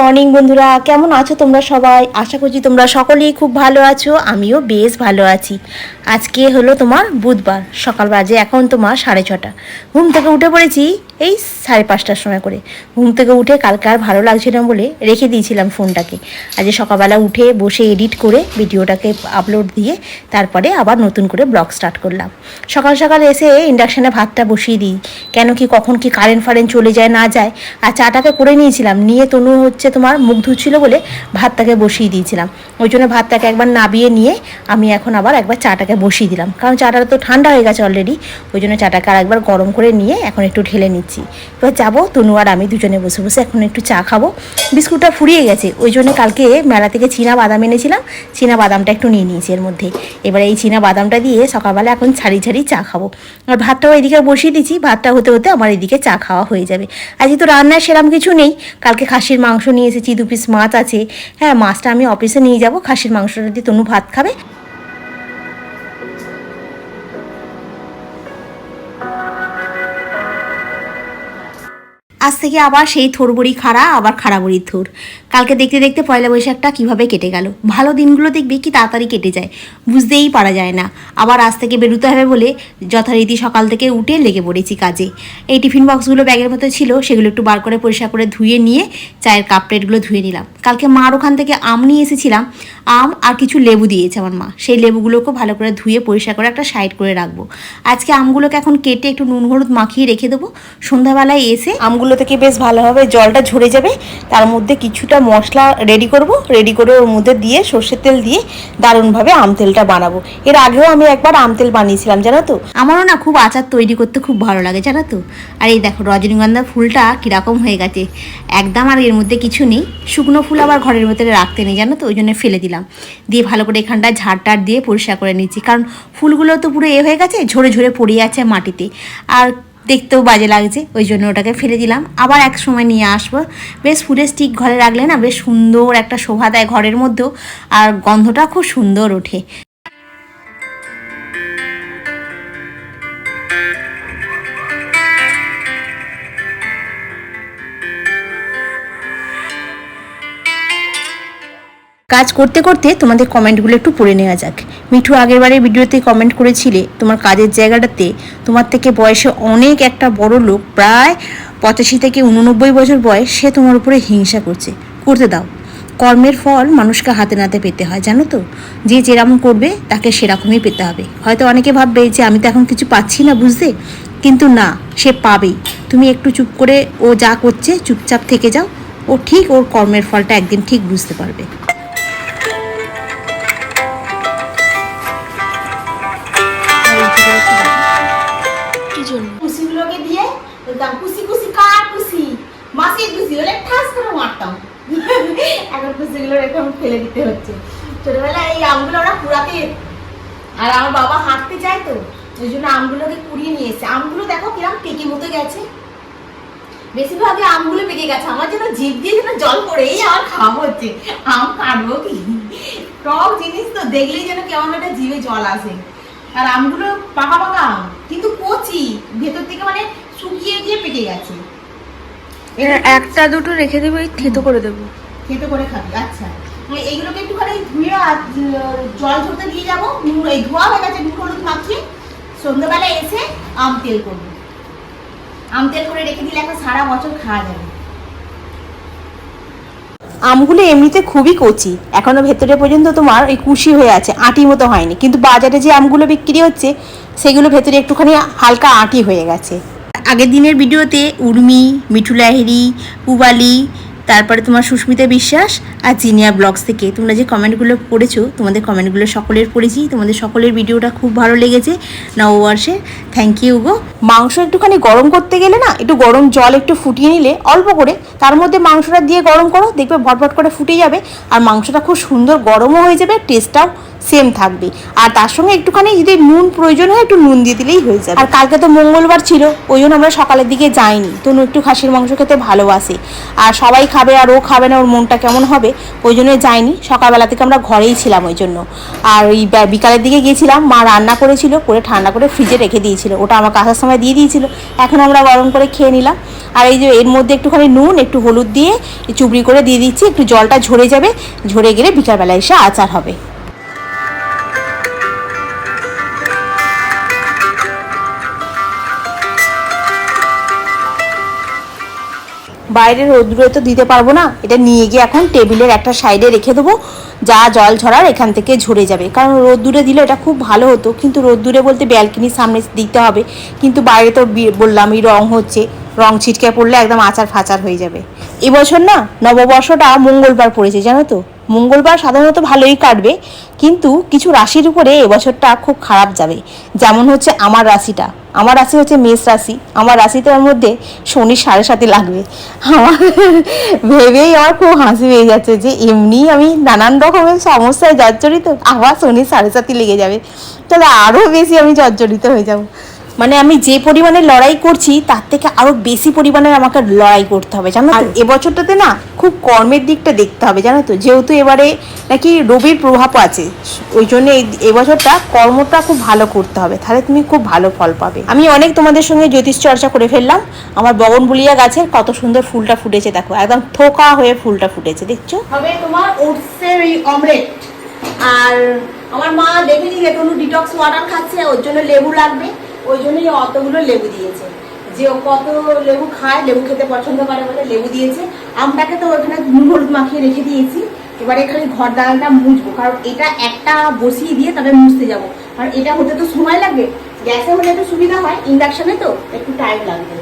Morning বন্ধুরা, কেমন আছো তোমরা সবাই? আশা করছি তোমরা সকলেই খুব ভালো আছো, আমিও বেশ ভালো আছি। আজকে হলো তোমার বুধবার, সকাল বাজে এখন তোমার সাড়ে ছটা। ঘুম থেকে উঠে পড়েছি এই সাড়ে পাঁচটার সময় করে। ঘুম থেকে উঠে কালকে আর ভালো লাগছিল না বলে রেখে দিয়েছিলাম ফোনটাকে। আজকে সকালবেলা উঠে বসে এডিট করে ভিডিওটাকে আপলোড দিয়ে তারপরে আবার নতুন করে ব্লগ স্টার্ট করলাম। সকাল সকাল এসে ইন্ডাকশানে ভাতটা বসিয়ে দিই। কেন কি, কখন কি কারেন্ট ফারেন্ট চলে যায়, না যায়। আর চাটাকে করে নিয়েছিলাম। নিয়ে তনু হচ্ছে তোমার মুখ ধুচ্ছিল বলে ভাতটাকে বসিয়ে দিয়েছিলাম। ওই জন্য ভাতটাকে একবার নাবিয়ে নিয়ে আমি এখন আবার একবার চাটাকে বসিয়ে দিলাম। কারণ চাটা তো ঠান্ডা হয়ে গেছে অলরেডি ওই জন্য চাটাকে আর একবার গরম করে নিয়ে এখন একটু ঢেলে নিচ্ছি। এবার যাব, তনু আর আমি দুজনে বসে বসে এখন একটু চা খাব। বিস্কুটটা ফুরিয়ে গেছে, ওই জন্য কালকে মেলা থেকে চীনা বাদাম এনেছিলাম, চীনা বাদামটা একটু নিয়ে নিয়েছি এর মধ্যে। এবার এই চীনা বাদামটা দিয়ে সকালবেলা এখন ছাড়ি ছাড়ি চা খাব। আর ভাতটাও এদিকে বসিয়ে দিচ্ছি, ভাতটা হতে হতে আমার এদিকে চা খাওয়া হয়ে যাবে। আজকে তো রান্নায় সেরকম কিছু নেই, কালকে খাসির মাংস নিয়ে এসেছি, দু পিস মাছ আছে। হ্যাঁ মাছটা আমি অফিসে নিয়ে যাব, খাসির মাংসটা দিয়ে তনু ভাত খাবে। আজ থেকে আবার সেই থোরবড়ি খাড়া, আবার খাড়াবড়ির থোর। কালকে দেখতে দেখতে পয়লা বৈশাখটা কীভাবে কেটে গেল? ভালো দিনগুলো দেখবি কি তাড়াতাড়ি কেটে যায়? বুঝতেই পারা যায় না। আবার আজ থেকে বেরোতে হবে বলে যথারীতি সকাল থেকে উঠে লেগে পড়েছি কাজে। এই টিফিন বক্সগুলো ব্যাগের মতো ছিল, সেগুলো একটু বার করে পরিষ্কার করে ধুয়ে নিয়ে চায়ের কাপ প্লেটগুলো ধুয়ে নিলাম। কালকে মার ওখান থেকে আম নিয়ে এসেছিলাম। আম আর কিছু লেবু দিয়েছে আমার মা। সেই লেবুগুলোকে ভালো করে ধুয়ে পরিষ্কার করে একটা সাইড করে রাখব। আজকে আমগুলোকে এখন কেটে একটু নুন হলুদ মাখিয়ে রেখে দেবো। সন্ধ্যাবেলায় এসে আমগুলো থেকে বেশ ভালোভাবে জলটা ঝরে যাবে। তার মধ্যে কিছুটা মশলা রেডি করব রেডি করে ওর মধ্যে দিয়ে সর্ষের তেল দিয়ে দারুণভাবে আম তেলটা বানাবো। এর আগেও আমি একবার আম তেল বানিয়েছিলাম, জানো তো? আমারও না খুব আচার তৈরি করতে খুব ভালো লাগে, জানো তো? আর এই দেখো, রজনীগন্ধা ফুলটা কীরকম হয়ে গেছে। একদম আর এর মধ্যে কিছু নেই। শুকনো ফুল আবার ঘরের ভেতরে রাখতে নেই, জানো তো? ওই জন্য ফেলে দিলাম। দিয়ে ভালো করে এখানটা ঝাড়টার দিয়ে পরিষ্কার করে নিচ্ছি। কারণ ফুলগুলো তো পুরো এ হয়ে গেছে, ঝরে ঝরে পড়ে যাচ্ছে মাটিতে। আর দেখতেও বাজে লাগছে, ওই জন্য ওটাকে ফেলে দিলাম। আবার এক সময় নিয়ে আসব। বেশ ফুলের স্টিক ঘরে রাখলে না বেশ সুন্দর একটা শোভা দেয় ঘরের মধ্যেও, আর গন্ধটা খুব সুন্দর ওঠে। কাজ করতে করতে তোমাদের কমেন্টগুলো একটু পড়ে নেওয়া যাক। মিঠু আগের বারের ভিডিওতে কমেন্ট করেছিলে, তোমার কাজের জায়গাটাতে তোমার থেকে বয়সে অনেক একটা বড় লোক, প্রায় পঁচাশি থেকে উননব্বই বছর বয়স, সে তোমার উপরে হিংসা করছে। করতে দাও। কর্মের ফল মানুষকে হাতে নাতে পেতে হয়, জানো তো? যে যেরকম করবে, তাকে সেরকমই পেতে হবে। হয়তো অনেকে ভাববে যে আমি তো এখন কিছু পাচ্ছি না বুঝতে কিন্তু না, সে পাবেই। তুমি একটু চুপ করে ও যা করছে, চুপচাপ থেকে যাও। ও ঠিক ওর কর্মের ফলটা একদিন ঠিক বুঝতে পারবে। জন্য। দিয়ে বলতাম কার হলে ঠাস করে মারতাম। এখন ফেলে দিতে হচ্ছে। ছোটবেলায় এই আমগুলো ওরা কুড়াতে আর আমার বাবা হাঁটতে চায় তো, ওই জন্য আমগুলোকে কুড়িয়ে নিয়ে এসে, আমগুলো দেখো কিরম পেকে মতো গেছে। বেশিরভাগই আমগুলো পেকে গেছে। আমার যেন জিভ দিয়ে যেন জল পড়েই আমার খাওয়া হচ্ছে। আম কাটবো কি? টক জিনিস তো দেখলেই যেন কেমন একটা জিভে জল আসে। আর আমগুলো পাকা পাকা আম কিন্তু কচি ভেতর থেকে মানে শুকিয়ে গিয়ে পেকে গেছে। একটা দুটো রেখে দেবো এই থেতো করে দেবো। খেতে করে খাবি আচ্ছা। মানে এইগুলোকে একটুখানি ধুয়ে জল ধরতে দিয়ে যাব। নুন এই ধোয়া হয়ে গেছে নুন হলুদ মাখিয়ে সন্ধ্যাবেলায় এসে আম তেল করব। আম তেল করে রেখে দিলে এখন সারা বছর খাওয়া যাবে। আমগুলো এমনিতে খুবই কচি। এখনও ভেতরে পর্যন্ত তোমার ওই কুশি হয়ে আছে আটি মতো হয়নি। কিন্তু বাজারে যে আমগুলো বিক্রি হচ্ছে, সেগুলো ভেতরে একটুখানি হালকা আটি হয়ে গেছে। আগের দিনের ভিডিওতে উর্মি মিঠু লাহিরি পুবালি তারপরে তোমার সুস্মিতা বিশ্বাস আর জিনিয়া ব্লগস থেকে। তোমরা যে কমেন্টগুলো পড়েছো, তোমাদের কমেন্টগুলো সকলের পড়েছি। তোমাদের সকলের ভিডিওটা খুব ভালো লেগেছে। নববর্ষে থ্যাংক ইউ গো। মাংস একটুখানি গরম করতে গেলে না, একটু গরম জল একটু ফুটিয়ে নিলে অল্প করে, তার মধ্যে মাংসটা দিয়ে গরম করো, দেখবে ভটভট করে ফুটে যাবে। আর মাংসটা খুব সুন্দর গরমও হয়ে যাবে টেস্টটাও সেম থাকবে। আর তার সঙ্গে একটুখানি যদি নুন প্রয়োজন হয়, একটু নুন দিয়ে দিলেই হয়ে যাবে। আর কালকে তো মঙ্গলবার ছিল, ওই জন্য আমরা সকালের দিকে যাইনি। তনু একটু খাসির মাংস খেতে ভালোবাসে। আর সবাই খাবে আর ও খাবে না, ওর মনটা কেমন হবে, ওই জন্য যাইনি। সকালবেলা থেকে আমরা ঘরেই ছিলাম ওই জন্য। আর ওই বিকালের দিকে গিয়েছিলাম, মা রান্না করেছিল, করে ঠান্ডা করে ফ্রিজে রেখে দিয়েছিল। ওটা আমাকে আসার সময় দিয়ে দিয়েছিল। এখন আমরা গরম করে খেয়ে নিলাম। আর এই যে এর মধ্যে একটুখানি নুন, একটু হলুদ দিয়ে চুবড়ি করে দিয়ে দিচ্ছি, একটু জলটা ঝরে যাবে, ঝরে গেলে বিকালবেলা এসে আচার হবে। বাইরে রোদ্রে তো দিতে পারব না। এটা নিয়ে গিয়ে এখন টেবিলের একটা সাইডে রেখে দেবো। যা জল ঝরার এখান থেকে ঝরে যাবে। কারণ রোদ্দুরে দিলে এটা খুব ভালো হতো। কিন্তু রোদ্দুরে বলতে ব্যালকনির সামনে দিতে হবে। কিন্তু বাইরে তো বললামই রং হচ্ছে। রং ছিটকে পড়লে একদম আচার ফাচার হয়ে যাবে। এবছর না নববর্ষটা মঙ্গলবার পড়েছে, জানো তো? মঙ্গলবার সাধারণত ভালোই কাটবে। কিন্তু কিছু রাশির উপরে এবছরটা খুব খারাপ যাবে। যেমন হচ্ছে আমার রাশিটা। আমার রাশি হচ্ছে মেষ রাশি। আমার রাশিটার মধ্যে শনি সাড়ে সাথে লাগবে। আমার ভেবেই আমার খুব হাসি পেয়ে যাচ্ছে যে এমনি আমি নানান রকমের সমস্যায় জর্জরিত, আবার শনি সাড়ে সাথে লেগে যাবে। তাহলে আরও বেশি আমি জর্জরিত হয়ে যাব। মানে আমি যে পরিমাণে লড়াই করছি তার থেকে আরও বেশি পরিমাণে আমাকে লড়াই করতে হবে জানো আর এবছরটাতে না খুব কর্মের দিকটা দেখতে হবে জানো তো? যেহেতু এবারে নাকি রবির প্রভাব আছে ওই জন্য এই এবছরটা কর্মটা খুব ভালো করতে হবে তাহলে তুমি খুব ভালো ফল পাবে। আমি অনেক তোমাদের সঙ্গে জ্যোতিষ চর্চা করে ফেললাম আমার বগনবুলিয়া গাছের কত সুন্দর ফুলটা ফুটেছে দেখো একদম থোকা হয়ে ফুলটা ফুটেছে দেখছ? হবে তোমার ওটসের এই অমলেট আর আমার মা দেখেনি যে কোনো ডিটক্স ওয়াটার খাচ্ছে ওর জন্য লেবু লাগবে। ওই জন্যই অতগুলো লেবু দিয়েছে। যে ও কত লেবু খায়, লেবু খেতে পছন্দ করে বলে লেবু দিয়েছে। আমটাকে তো ওখানে নুন হলুদ মাখিয়ে রেখে দিয়েছি। এবারে এখানে ঘর দাঁড়ালটা মুছবো, কারণ এটা একটা বসিয়ে দিয়ে তবে মুছতে যাব। কারণ এটা হতে তো সময় লাগবে গ্যাসে হলে একটু সুবিধা হয় ইন্ডাকশানে তো একটু টাইম লাগবে।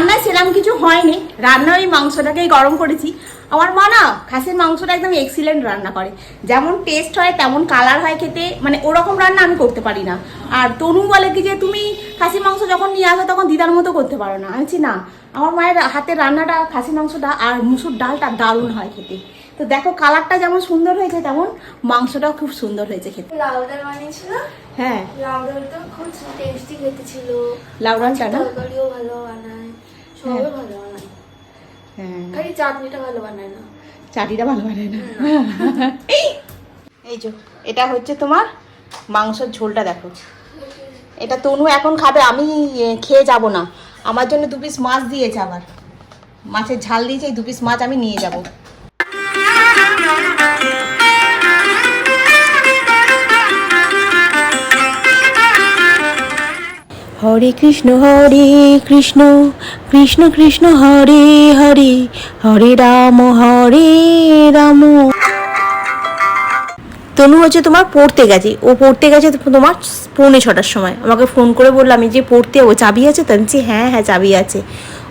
রান্নায় সেরকম কিছু হয়নি। রান্না ওই মাংসটাকেই গরম করেছি। আমার মা না খাসির মাংসটা একদম এক্সিলেন্ট রান্না করে। যেমন টেস্ট হয় তেমন কালার হয় খেতে মানে ওরকম রান্না আমি করতে পারি না। আর তনু বলে কি যে তুমি খাসির মাংস যখন নিয়ে আসো তখন দিদার মতো করতে পারো না। আমি না আমার মায়ের হাতের রান্নাটা খাসির মাংসটা আর মুসুর ডালটা দারুণ হয় খেতে। তো দেখো কালারটা যেমন সুন্দর হয়েছে তেমন মাংসটাও খুব সুন্দর হয়েছে খেতে। লাউডার বানিয়েছিল। হ্যাঁ। লাউডার তো খুব টেস্টি খেতে ছিল। না? তরকারিও সবই ভালো বানায়। হ্যাঁ। চাটনিটা ভালো বানায় না। চাটিটা ভালো বানায় না। এই যে এটা হচ্ছে তোমার মাংসের ঝোলটা দেখো। এটা তনু এখন খাবে আমি খেয়ে যাব না। আমার জন্য দু পিস মাছ দিয়েছে আবার। মাছের ঝাল দিয়েছে এই দু পিস মাছ আমি নিয়ে যাব। হরে কৃষ্ণ হরে কৃষ্ণ কৃষ্ণ কৃষ্ণ হরে হরে হরে রাম হরে রাম। তনু হচ্ছে তোমার পড়তে গেছে। ও পড়তে গেছে তোমার পৌনে ছটার সময়। আমাকে ফোন করে বললাম আমি যে পড়তে ও চাবি আছে? তো আমি বলছি, হ্যাঁ হ্যাঁ চাবি আছে।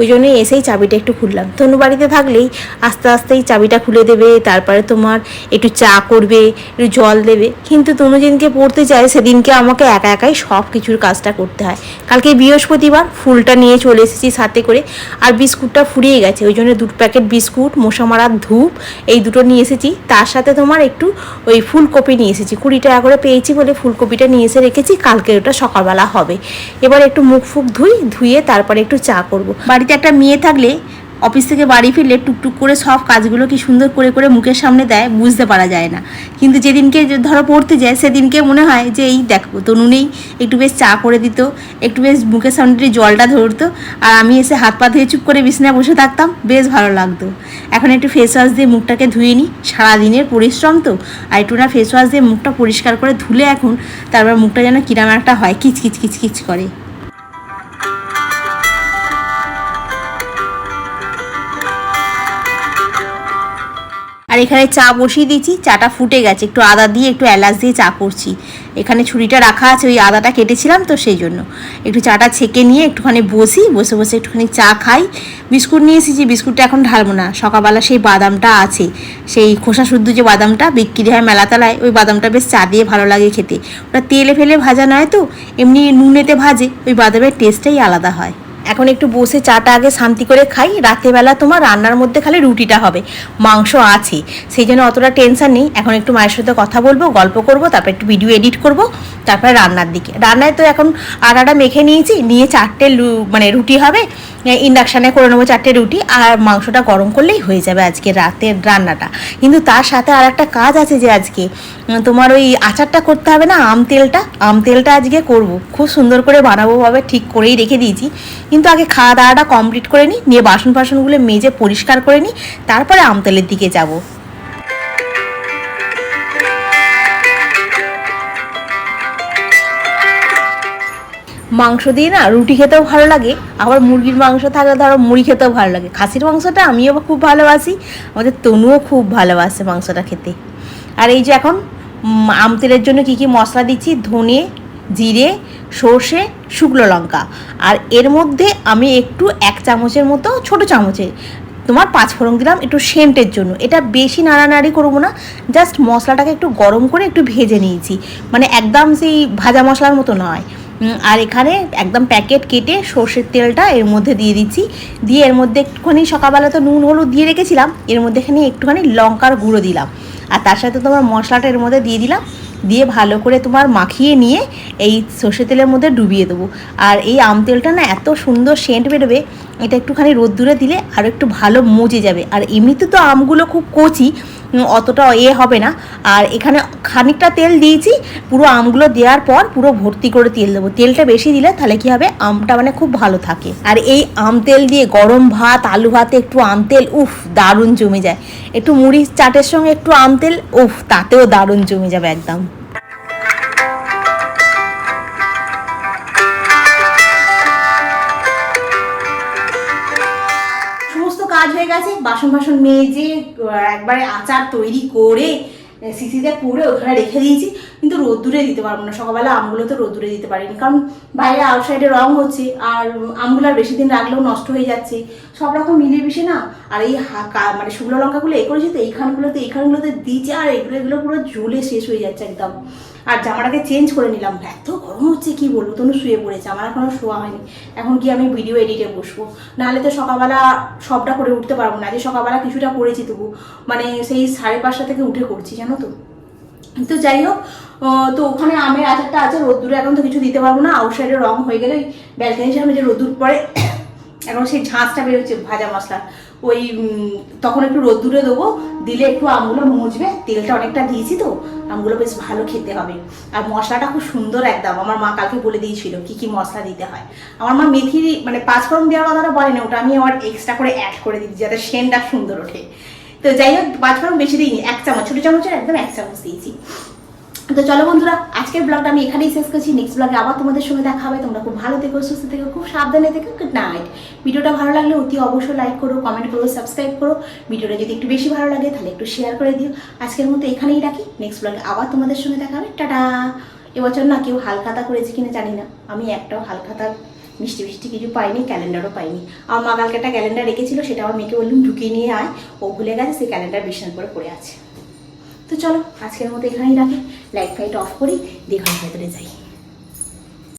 ওই জন্য এসেই চাবিটা একটু খুললাম। তনু বাড়িতে থাকলেই আস্তে আস্তেই চাবিটা খুলে দেবে, তারপরে তোমার একটু চা করবে, একটু জল দেবে। কিন্তু তনু যেদিনকে পড়তে যায়, সেদিনকে আমাকে একা একাই সব কিছুর কাজটা করতে হয়। কালকে বৃহস্পতিবার ফুলটা নিয়ে চলে এসেছি সাথে করে, আর বিস্কুটটা ফুরিয়ে গেছে। ওই জন্য দুটো প্যাকেট বিস্কুট মশা মারার ধূপ, এই দুটো নিয়ে এসেছি। তার সাথে তোমার একটু ওই ফুলকপি নিয়ে এসেছি। কুড়ি টাকা করে পেয়েছি বলে ফুলকপিটা নিয়ে এসে রেখেছি। কালকে ওটা সকালবেলা হবে। এবার একটু মুখ ফুক ধুই, ধুয়ে তারপরে একটু চা করব। বাড়িতে একটা মেয়ে থাকলে অফিস থেকে বাড়ি ফিরলে টুকটুক করে সব কাজগুলো কি সুন্দর করে করে মুখের সামনে দেয় বুঝতে পারা যায় না। কিন্তু যেদিনকে ধরো পড়তে যায় সেদিনকে মনে হয় যে এই দেখো তনু নেই, একটু বেশ চা করে দিত, একটু বেশ মুখের সামনে জলটা ধরতো আর আমি এসে হাত পা ধুয়ে চুপ করে বিছনায় বসে থাকতাম, বেশ ভালো লাগতো। এখন একটু ফেস ওয়াশ দিয়ে মুখটাকে ধুয়ে নিই, সারাদিনের পরিশ্রম তো, আর একটু না ফেস ওয়াশ দিয়ে মুখটা পরিষ্কার করে ধুলে এখন তারপর মুখটা যেন কিরাম একটা হয়, কিচ কিচ কিচ কিচ করে। আর এখানে চা বসিয়ে দিয়েছি, চাটা ফুটে গেছে। একটু আদা দিয়ে, একটু এলাচ দিয়ে চা করছি। এখানে ছুরিটা রাখা আছে, ওই আদাটা কেটেছিলাম তো সেই জন্য। একটু চাটা ছেঁকে নিয়ে একটুখানি বসি, বসে বসে একটুখানি চা খাই। বিস্কুট নিয়ে এসেছি, বিস্কুটটা এখন ঢালবো না। সকালবেলা সেই বাদামটা আছে। সেই খোসা শুদ্ধ যে বাদামটা, বিক্রি হয় মেলাতলায়, ওই বাদামটা বেশ চা দিয়ে ভালো লাগে খেতে। ওটা তেলে ফেলে ভাজা নয় তো, এমনি নুনেতে ভাজে, ওই বাদামের টেস্টটাই আলাদা হয়। এখন একটু বসে চাটা আগে শান্তি করে খাই। রাতেরবেলা তোমার রান্নার মধ্যে খালি রুটিটা হবে, মাংস আছে। সেই জন্য অতটা টেনশন নেই। এখন একটু মায়ের সাথে কথা বলব, গল্প করব, তারপর একটু ভিডিও এডিট করব, তারপরে রান্নার দিকে। রান্নায় তো এখন আটাটা মেখে নিয়েছি, নিয়ে চারটে মানে রুটি হবে ইন্ডাকশানে করে নেব চারটে রুটি, আর মাংসটা গরম করলেই হয়ে যাবে আজকে রাতের রান্নাটা। কিন্তু তার সাথে আর একটা কাজ আছে যে আজকে তোমার ওই আচারটা করতে হবে না, আম তেলটা। আম তেলটা আজকে করব। খুব সুন্দর করে বানাবো ভাবে, ঠিক করেই রেখে দিয়েছি। কিন্তু আগে খাওয়া দাওয়াটা কমপ্লিট করে নিই নিয়ে বাসন ফাসনগুলো মেজে পরিষ্কার করে নিই তারপরে আম তেলের দিকে যাব। মাংস দিয়ে না রুটি খেতেও ভালো লাগে আবার মুরগির মাংস থাকলে ধরো মুড়ি খেতেও ভালো লাগে। খাসির মাংসটা আমিও খুব ভালোবাসি আমাদের তনুও খুব ভালোবাসে মাংসটা খেতে। আর এই যে এখন উম, আম তেলের জন্য কি কি মশলা দিচ্ছি? ধনে জিরে, সর্ষে, শুকনো লঙ্কা। আর এর মধ্যে আমি একটু এক চামচের মতো ছোট চামচের তোমার পাঁচ ফোড়ন দিলাম একটু সেন্টের জন্য। এটা বেশি নাড়ানাড়ি করব না জাস্ট মশলাটাকে একটু গরম করে একটু ভেজে নিয়েছি। মানে একদম সেই ভাজা মশলার মতো নয়। আর এখানে একদম প্যাকেট কেটে সর্ষের তেলটা এর মধ্যে দিয়ে দিচ্ছি। দিয়ে এর মধ্যে একটুখানি সকালবেলা তো নুন, হলুদ দিয়ে রেখেছিলাম, এর মধ্যে এখানে একটুখানি লঙ্কার গুঁড়ো দিলাম। আর তার সাথে তোমার মশলাটা এর মধ্যে দিয়ে দিলাম। দিয়ে ভালো করে তোমার মাখিয়ে নিয়ে এই সর্ষে তেলের মধ্যে ডুবিয়ে দেবো। আর এই আম তেলটা না এত সুন্দর সেন্ট বেরোবে, এটা একটুখানি রোদ্দুরে দিলে আরও একটু ভালো মজে যাবে। আর এমনিতে তো আমগুলো খুব কচি অতটা এ হবে না। আর এখানে খানিকটা তেল দিয়েছি, পুরো আমগুলো দেওয়ার পর পুরো ভর্তি করে তেল দেবো। তেলটা বেশি দিলে তাহলে কি হবে? আমটা মানে খুব ভালো থাকে। আর এই আম তেল দিয়ে গরম ভাত, আলু ভাতে একটু আম তেল, উফ, দারুণ জমে যায়। একটু মুড়ি চাটের সঙ্গে একটু আম তেল, উফ, তাতেও দারুণ জমে যাবে একদম। কাজ হয়ে গেছে, বাসন বাসন মেজে একবারে আচার তৈরি করে সিসিতে পুরে ওখানে রেখে দিয়েছি। কিন্তু রোদ্দুরে দিতে পারব না, সকালবেলা আমগুলো তো রোদ্দুরে দিতে পারিনি। কারণ বাইরে আউটসাইডে রং হচ্ছে, আর আমগুলো আর বেশি দিন রাখলেও নষ্ট হয়ে যাচ্ছে। সব রকম মিলিয়ে মিশে না, আর এই মানে শুকনো লঙ্কাগুলো এ করেছি তো এইখানগুলোতে এইখানগুলোতে দিয়েছে, আর এগুলো এগুলো পুরো ঝুলে শেষ হয়ে যাচ্ছে একদম। আর জামাটাকে চেঞ্জ করে নিলাম। এত হচ্ছে কি বলব? তনু শুয়ে পড়েছে, আমার এখনও শোয়া হয়নি। এখন কি আমি ভিডিও এডিটে বসবো। নাহলে তো সকালবেলা সবটা করে উঠতে পারব না, যে সকালবেলা কিছুটা করেছি তবু। মানে সেই সাড়ে পাঁচটা থেকে উঠে করছি জানো তো? তো যাই হোক তো ওখানে আমের আচারটা আছে, রোদ্দুরে এখন তো কিছু দিতে পারব না আউটসাইডে রং হয়ে গেলে ব্যালকানির সামনে যে রোদ্দুর পরে এখন সেই ঝাঁঝটা বেরোচ্ছে, ভাজা মশলা। ওই তখন একটু রোদ্দুরে দেবো, দিলে একটু আমগুলো মজবে তেলটা অনেকটা দিয়েছি তো, আমগুলো বেশ ভালো খেতে হবে। আর মশলাটা খুব সুন্দর একদম, আমার মা কালকে বলে দিয়েছিল কি কি মশলা দিতে হয়। আমার মা মেথি মানে পাঁচফোড়ন দেওয়ার কথাটা বলেনি, ওটা আমি আমার এক্সট্রা করে অ্যাড করে দিচ্ছি, যাতে সেনটা সুন্দর ওঠে। তো যাই হোক, পাঁচফোড়ন বেশি দিইনি, এক চামচ, ছোটো চামচের একদম এক চামচ দিয়েছি। তো চলো বন্ধুরা, আজকের ব্লগটা আমি এখানেই শেষ করছি। নেক্সট ব্লগে আবার তোমাদের সঙ্গে দেখা হবে। তোমরা খুব ভালো থেকো, সুস্থ থেকো, খুব সাবধানে থেকো। গুড নাইট ভিডিওটা ভালো লাগলে অতি অবশ্যই লাইক করো কমেন্ট করো সাবস্ক্রাইব করো। ভিডিওটা যদি একটু বেশি ভালো লাগে, তাহলে একটু শেয়ার করে দিও। আজকের মতো এখানেই রাখি। নেক্সট ব্লগে আবার তোমাদের সঙ্গে দেখা হবে। টাটা! এবছর না কেউ হালখাতা করেছে কিনা জানি না। আমি একটাও হালখাতার মিষ্টি মিষ্টি কিছু পাইনি, ক্যালেন্ডারও পাইনি। আমার মা কালকে একটা ক্যালেন্ডার রেখেছিল, সেটা আমার মেয়েকে বললাম, ঢুকিয়ে নিয়ে আয়। ও ভুলে গেছে, সেই ক্যালেন্ডার বিছানার পরে পড়ে আছে। তো চলো আজকের মতো এখানেই রাখি। লাইট ফাইট অফ করি দীঘার ভেতরে যাই।